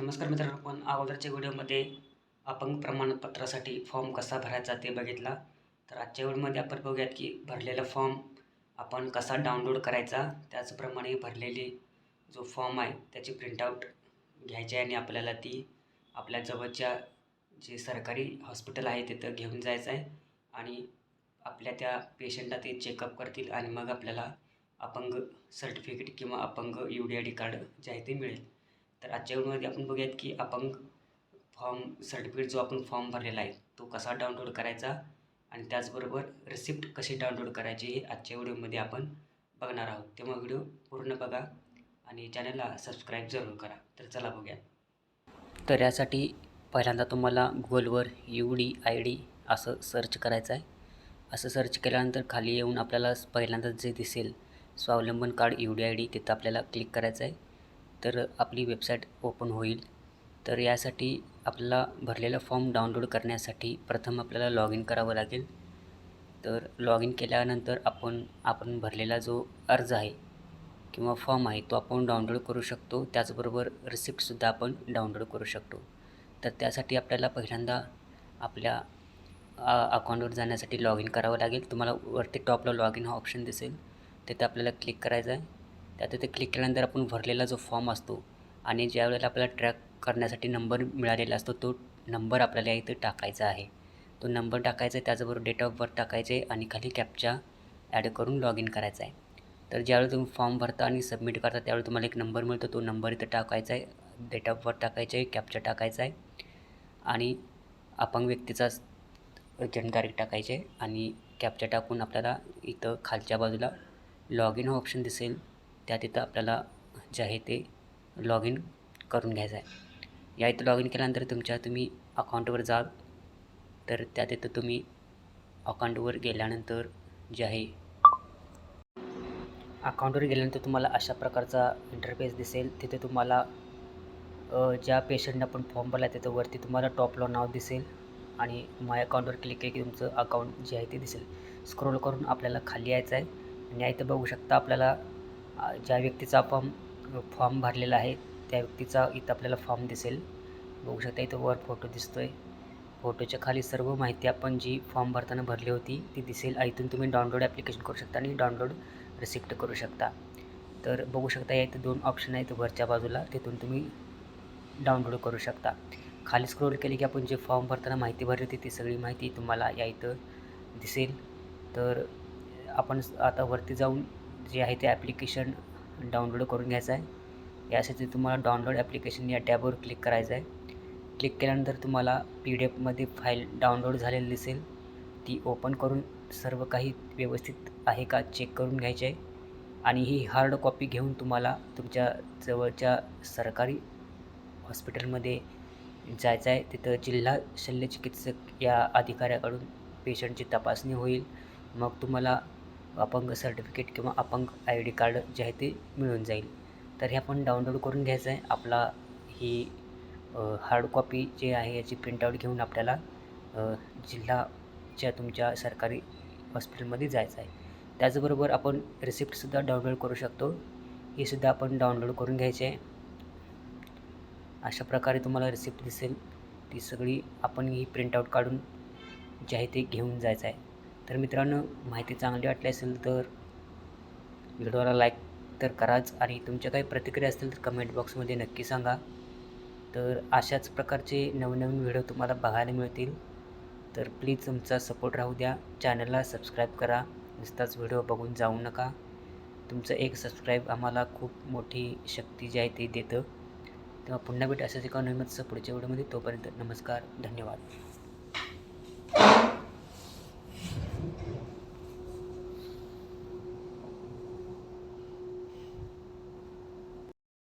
नमस्कार मित्रांनो आपण अगोदरच्या व्हिडिओमध्ये अपंग प्रमाणपत्रासाठी फॉर्म कसा भरायचा ते बघितला. तर आजच्या व्हिडिओमध्ये आपण बघूयात की भरलेला फॉर्म आपण कसा डाउनलोड करायचा त्याचप्रमाणे भरलेली जो फॉर्म आहे त्याची प्रिंटआउट घ्यायची आहे आणि आपल्याला ती आपल्या जवळच्या जे सरकारी हॉस्पिटल आहे तिथं घेऊन जायचं आहे. आणि आपल्या त्या पेशंटला ते चेकअप करतील आणि मग आपल्याला अपंग सर्टिफिकेट किंवा अपंग U D I D card जे आहे ते मिळेल. तर आजच्या व्हिडिओमध्ये आपण बघूयात की अपंग फॉर्म सर्टिफिकेट जो आपण फॉर्म भरलेला आहे तो कसा डाउनलोड करायचा आणि त्याचबरोबर रिसिप्ट कशी डाउनलोड करायची हे आजच्या व्हिडिओमध्ये आपण बघणार आहोत. तेव्हा व्हिडिओ पूर्ण बघा आणि चॅनलला सबस्क्राईब जरूर करा. तर चला बघूया. तर यासाठी पहिल्यांदा तुम्हाला गुगलवर यू डी आय डी असं सर्च करायचं आहे. असं सर्च केल्यानंतर खाली येऊन आपल्याला पहिल्यांदा जे दिसेल Swavlamban card U D I D तिथं आपल्याला क्लिक करायचं आहे. तर आपली वेबसाईट ओपन होईल. तर यासाठी आपला भरलेला फॉर्म डाउनलोड करण्यासाठी प्रथम आपल्याला लॉग इन करावं लागेल. तर लॉग इन केल्यानंतर आपण आपण भरलेला जो अर्ज आहे किंवा फॉर्म आहे तो आपण डाउनलोड करू शकतो. त्याचबरोबर रिसिप्टसुद्धा आपण डाउनलोड करू शकतो. तर त्यासाठी आपल्याला पहिल्यांदा आपल्या अकाउंटवर जाण्यासाठी लॉग इन करावं लागेल. तुम्हाला वरती टॉपला लॉग इन हा ऑप्शन दिसेल. तिथे आपल्याला क्लिक करायचं आहे. त्यात तिथे क्लिक केल्यानंतर आपण भरलेला जो फॉर्म असतो आणि ज्या वेळेला आपल्याला ट्रॅक करण्यासाठी नंबर मिळालेला असतो तो नंबर आपल्याला इथे टाकायचा आहे. तो नंबर टाकायचा आहे त्याचबरोबर डेट ऑफ बर्थ टाकायचे आणि खाली कॅपचा ॲड करून लॉग इन करायचा आहे. तर ज्यावेळी तुम्ही फॉर्म भरता आणि सबमिट करता त्यावेळी तुम्हाला एक नंबर मिळतो तो नंबर इथं टाकायचा आहे डेट ऑफ बर्थ टाकायचे आहे कॅपचा टाकायचा आहे आणि अपंग व्यक्तीचा जन्मतारीख टाकायची आहे आणि कॅपचा टाकून आपल्याला इथं खालच्या बाजूला लॉग इन हा ऑप्शन दिसेल. त्या तिथं आपल्याला जे आहे ते लॉग इन करून घ्यायचं आहे. या इथं लॉग इन केल्यानंतर तुमच्या तुम्ही अकाउंटवर जाल. तर त्या तिथं तुम्ही अकाउंटवर गेल्यानंतर जे आहे अकाउंटवर गेल्यानंतर तुम्हाला अशा प्रकारचा इंटरफेस दिसेल. तिथे तुम्हाला ज्या पेशंटनं आपण फॉर्म भरला त्याचं वरती तुम्हाला टॉपला नाव दिसेल आणि माय अकाउंटवर क्लिक केलं की तुमचं अकाउंट जे आहे ते दिसेल. स्क्रोल करून आपल्याला खाली यायचं आहे. आणि या इथं बघू शकता आपल्याला ज्या व्यक्तीचा आपण फॉर्म भरलेला आहे त्या व्यक्तीचा इथं आपल्याला फॉर्म दिसेल. बघू शकता इथं वर फोटो दिसतो आहे फोटोच्या खाली सर्व माहिती आपण जी फॉर्म भरताना भरली होती ती दिसेल. इथून तुम्ही डाउनलोड ॲप्लिकेशन करू शकता आणि डाउनलोड रिसिप्ट करू शकता. तर बघू शकता या इथं दोन ऑप्शन आहेत वरच्या बाजूला. तिथून तुम्ही डाउनलोड करू शकता. खाली स्क्रोल केले की आपण जे फॉर्म भरताना माहिती भरली होती ती सगळी माहिती तुम्हाला या इथं दिसेल. तर आपण आता वरती जाऊन जे आहे ते ॲप्लिकेशन डाउनलोड करून घ्यायचं आहे. यासाठी तुम्हाला डाउनलोड ॲप्लिकेशन या टॅबवर क्लिक करायचं आहे. क्लिक केल्यानंतर तुम्हाला पी डी एफमध्ये फाईल डाउनलोड झालेली दिसेल. ती ओपन करून सर्व काही व्यवस्थित आहे का चेक करून घ्यायचे आहे. आणि ही हार्ड कॉपी घेऊन तुम्हाला तुमच्या जवळच्या सरकारी हॉस्पिटलमध्ये जायचं आहे. तिथं जिल्हा शल्यचिकित्सक या अधिकाऱ्याकडून पेशंटची तपासणी होईल. मग तुम्हाला अपंग सर्टिफिकेट किंवा अपंग आय डी कार्ड जे आहे ते मिळून जाईल. तर हे आपण डाउनलोड करून घ्यायचं आहे आपला ही हार्ड कॉपी जे आहे याची प्रिंटआउट घेऊन आपल्याला जिल्हाच्या तुमच्या सरकारी हॉस्पिटलमध्ये जायचं आहे त्याचबरोबर आपण रिसिप्टसुद्धा डाउनलोड करू शकतो. ही सुद्धा आपण डाउनलोड करून घ्यायची. आहे अशा प्रकारे तुम्हाला रिसिप्ट दिसेल. ती सगळी आपण ही प्रिंटआउट काढून जे आहे ते घेऊन जायचं आहे तर मित्रांनो माहिती चांगली वाटली असेल तर व्हिडिओला लाईक तर कराच आणि तुमच्या काही प्रतिक्रिया असतील तर कमेंट बॉक्समध्ये नक्की सांगा. तर अशाच प्रकारचे नवनवीन व्हिडिओ तुम्हाला बघायला मिळतील. तर प्लीज तुमचा सपोर्ट राहू द्या. चॅनलला सबस्क्राईब करा. नुसताच व्हिडिओ बघून जाऊ नका. तुमचं एक सबस्क्राईब आम्हाला खूप मोठी शक्ती जी आहे ते देतं. तेव्हा पुन्हा भेट अशाच एका नवीन पुढच्या व्हिडिओमध्ये. तोपर्यंत नमस्कार धन्यवाद.